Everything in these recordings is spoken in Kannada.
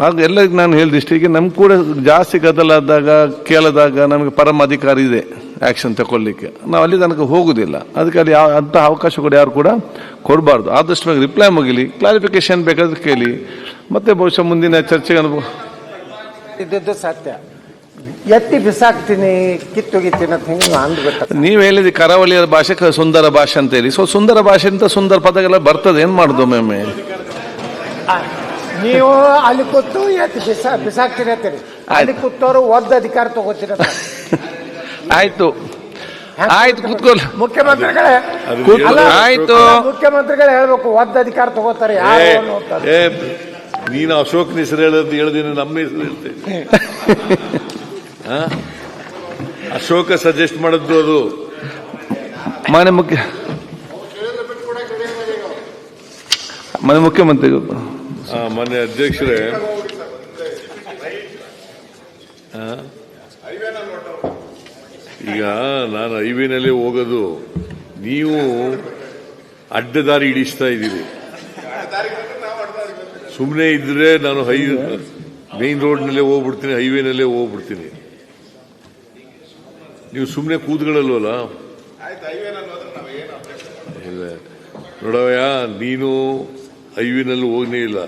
ಆಗ ಎಲ್ಲರಿಗೂ ನಾನು ಹೇಳಿದಿಷ್ಟು ಈಗ ನಮ್ಗೆ ಕೂಡ ಜಾಸ್ತಿ ಗದ್ದಲಾದಾಗ ಕೇಳಿದಾಗ ನಮಗೆ ಪರಮ ಅಧಿಕಾರ ಇದೆ ಆ್ಯಕ್ಷನ್ ತಗೊಳ್ಳಿಕ್ಕೆ ನಾವು ಅಲ್ಲಿ ತನಕ ಹೋಗೋದಿಲ್ಲ. ಅದಕ್ಕೆ ಅಲ್ಲಿ ಯಾವ ಅಂಥ ಅವಕಾಶ ಕೂಡ ಯಾರು ಕೂಡ ಕೊಡಬಾರ್ದು. ಆದಷ್ಟು ಬೇಗ ರಿಪ್ಲೈ ಮುಗಿಲಿ. ಕ್ಲಾರಿಫಿಕೇಶನ್ ಬೇಕಾದ್ರೆ ಕೇಳಿ. ಮತ್ತೆ ಬಹುಶಃ ಮುಂದಿನ ಚರ್ಚೆಗೆ ಅನುಭವ ಇದ್ದದ್ದು ಸತ್ಯ. ಎತ್ತಿ ಬಿಸಾಕ್ತೀನಿ ಕಿತ್ತೊಗಿತೀನಿ ಅಂತ ಹಿಂಗೆ ಅಂದ್ಬಿಟ್ಟ? ನೀವು ಹೇಳಿದ ಕರಾವಳಿಯ ಭಾಷೆ ಕ- ಸುಂದರ ಭಾಷೆ ಅಂತ ಹೇಳಿ. ಸೊ ಸುಂದರ ಭಾಷೆ ಅಂತ ಸುಂದರ ಪದಗಳ ಬರ್ತದೆ. ಏನು ಮಾಡೋದು ಒಮ್ಮೊಮ್ಮೆ? ನೀವು ಅಲ್ಲಿ ಕೂತು ಎತ್ತಿ ಬಿಸಾ ಅಂತೀರಿ. ಅಲ್ಲಿ ಕೂತವ್ರು ಒದ್ದ ಅಧಿಕಾರ ತಗೋತೀರ ಆಯ್ತು. ಆಯ್ತು ಕೂತ್ಕೊಳ್ಳಿ. ಮುಖ್ಯಮಂತ್ರಿಗಳೇ ಅಲ್ಲ, ಆಯ್ತು. ಮುಖ್ಯಮಂತ್ರಿಗಳು ಹೇಳ್ಬೇಕು ಒದ್ದ ಅಧಿಕಾರ ತಗೋತಾರೆ ಯಾರು ಏ, ಅನ್ನೋದು. ಏ, ನೀನು ಅಶೋಕ್ ಹೆಸರು ಹೇಳೋದು ಹೇಳಿದೀನಿ ನಮ್ಮ ಹೆಸರು ಹೇಳ್ತೇನೆ ಆ? ಅಶೋಕ ಸಜೆಸ್ಟ್ ಮಾಡಿದ್ದು ಅದು. ಮಾನ್ಯ ಮುಖ್ಯ ಮಾನ್ಯ ಮುಖ್ಯಮಂತ್ರಿಗಳು. ಮೊನ್ನೆ ಅಧ್ಯಕ್ಷರೇ? ಈಗ ನಾನು ಹೈವೇನಲ್ಲೇ ಹೋಗೋದು ನೀವು ಅಡ್ಡದಾರಿ ಹಿಡಿಸ್ತಾ ಇದ್ದೀರಿ. ಸುಮ್ಮನೆ ಇದ್ರೆ ನಾನು ಹೈ ಮೇನ್ ರೋಡ್ನಲ್ಲೇ ಹೋಗ್ಬಿಡ್ತೀನಿ ಹೈವೇನಲ್ಲೇ ಹೋಗ್ಬಿಡ್ತೀನಿ. ನೀವು ಸುಮ್ಮನೆ ಕೂತ್ಗಳಲ್ವಲ್ಲ ಇಲ್ಲ. ನೋಡವಯ್ಯ ನೀನು ಹೈವೇನಲ್ಲಿ ಹೋಗನೇ ಇಲ್ಲ.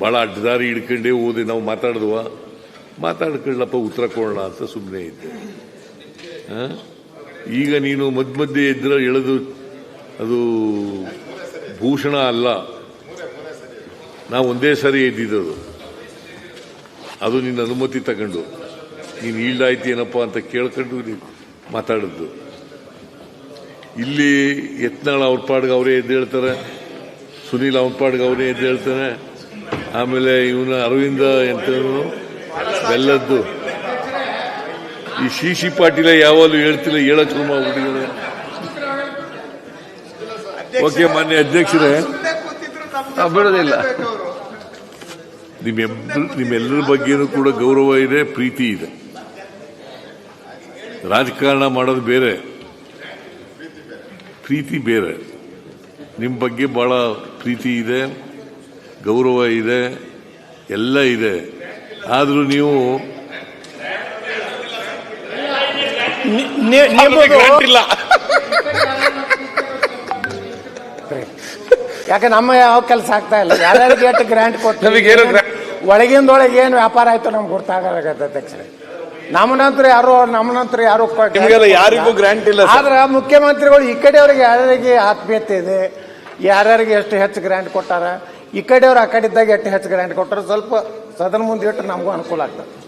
ಭಾಳ ಅಡ್ಡದಾರಿ ಹಿಡ್ಕೊಂಡೇ ಓದಿ ನಾವು ಮಾತಾಡಿದ್ವ. ಮಾತಾಡ್ಕೊಳ್ಳಪ್ಪ ಉತ್ತರ ಕೊಡೋಣ ಅಂತ ಸುಮ್ಮನೆ ಇದ್ದೆ. ಈಗ ನೀನು ಮಧ್ಯ ಮಧ್ಯೆ ಇದ್ರೆ ಎಳೆದು ಅದು ಭೂಷಣ ಅಲ್ಲ. ನಾವು ಒಂದೇ ಸಾರಿ ಎದ್ದಿದ್ದದು. ಅದು ನಿನ್ನ ಅನುಮತಿ ತಗೊಂಡು. ನೀನು ಆಯ್ತೇನಪ್ಪ ಅಂತ ಕೇಳ್ಕೊಂಡು ನೀನು ಮಾತಾಡಿದ್ದು. ಇಲ್ಲಿ ಯತ್ನಾಳ ಅವ್ರ ಪಾಡ್ಗೆ ಅವರೇ ಎದ್ದು ಹೇಳ್ತಾರೆ ಸುನೀಲ್ ಅಂಪಾಡ್ ಗೌರಿ ಅಂತ ಹೇಳ್ತಾನೆ. ಆಮೇಲೆ ಇವನ ಅರವಿಂದ ಎಂತನು ಬೆಲ್ಲದ್ದು. ಈ ಸಿ ಸಿ ಪಾಟೀಲ ಯಾವಾಗಲೂ ಹೇಳ್ತಿಲ್ಲ ಹೇಳಕ್ ಶುರು ಮಾಡ್ಬಿಟ್ಟಿದ್ದಾರೆ ಓಕೆ ಮಾನ್ಯ ಅಧ್ಯಕ್ಷರೇ. ಬಿಡೋದಿಲ್ಲ ನಿಮ್ಮೆಬ್ಬ ನಿಮ್ಮೆಲ್ಲರ ಬಗ್ಗೆನೂ ಕೂಡ ಗೌರವ ಇದೆ ಪ್ರೀತಿ ಇದೆ. ರಾಜಕಾರಣ ಮಾಡೋದು ಬೇರೆ. ಪ್ರೀತಿ ಬೇರೆ. ನಿಮ್ಮ ಬಗ್ಗೆ ಬಹಳ ಪ್ರೀತಿ ಇದೆ ಗೌರವ ಇದೆ ಎಲ್ಲ ಇದೆ. ಆದರೂ ನೀವು ಯಾಕೆ ನಮ್ಮ ಯಾವ ಕೆಲಸ ಆಗ್ತಾ ಇಲ್ಲ? ಯಾರ್ಯಾರಿಗೆ ಎಷ್ಟು ಗ್ರ್ಯಾಂಟ್ ಕೊಟ್ಟಿಗೆ ಕೊಟ್ಟು ಒಳಗಿಂದೊಳಗೆ ಏನು ವ್ಯಾಪಾರ ಆಯ್ತು ನಮ್ಗೆ ಗೊತ್ತಾಗಲಾಗತ್ತೆ ನಮ್ಮ ನಂತರ ಯಾರು ನಮ್ಮನಂತರ ಯಾರು ಕೊಟ್ಟ- ಯಾರಿಗೂ ಗ್ರ್ಯಾಂಟ್ ಇಲ್ಲ ಆದ್ರೆ ಮುಖ್ಯಮಂತ್ರಿಗಳು ಈ ಕಡೆಯವ್ರಿಗೆ ಯಾರಿಗೆ ಆತ್ಮೀಯತೆ ಇದೆ ಯಾರ್ಯಾರಿಗೆ ಎಷ್ಟು ಹೆಚ್ಚು ಗ್ರ್ಯಾಂಡ್ ಕೊಟ್ಟಾರ? ಈ ಕಡೆಯವ್ರು ಆ ಕಡೆ ಇದ್ದಾಗ ಎಷ್ಟು ಹೆಚ್ಚು ಗ್ರ್ಯಾಂಡ್ ಕೊಟ್ಟರು? ಸ್ವಲ್ಪ ಸದನ ಮುಂದೆ ಇಟ್ಟು ನಮಗೂ ಅನುಕೂಲ ಆಗ್ತದೆ.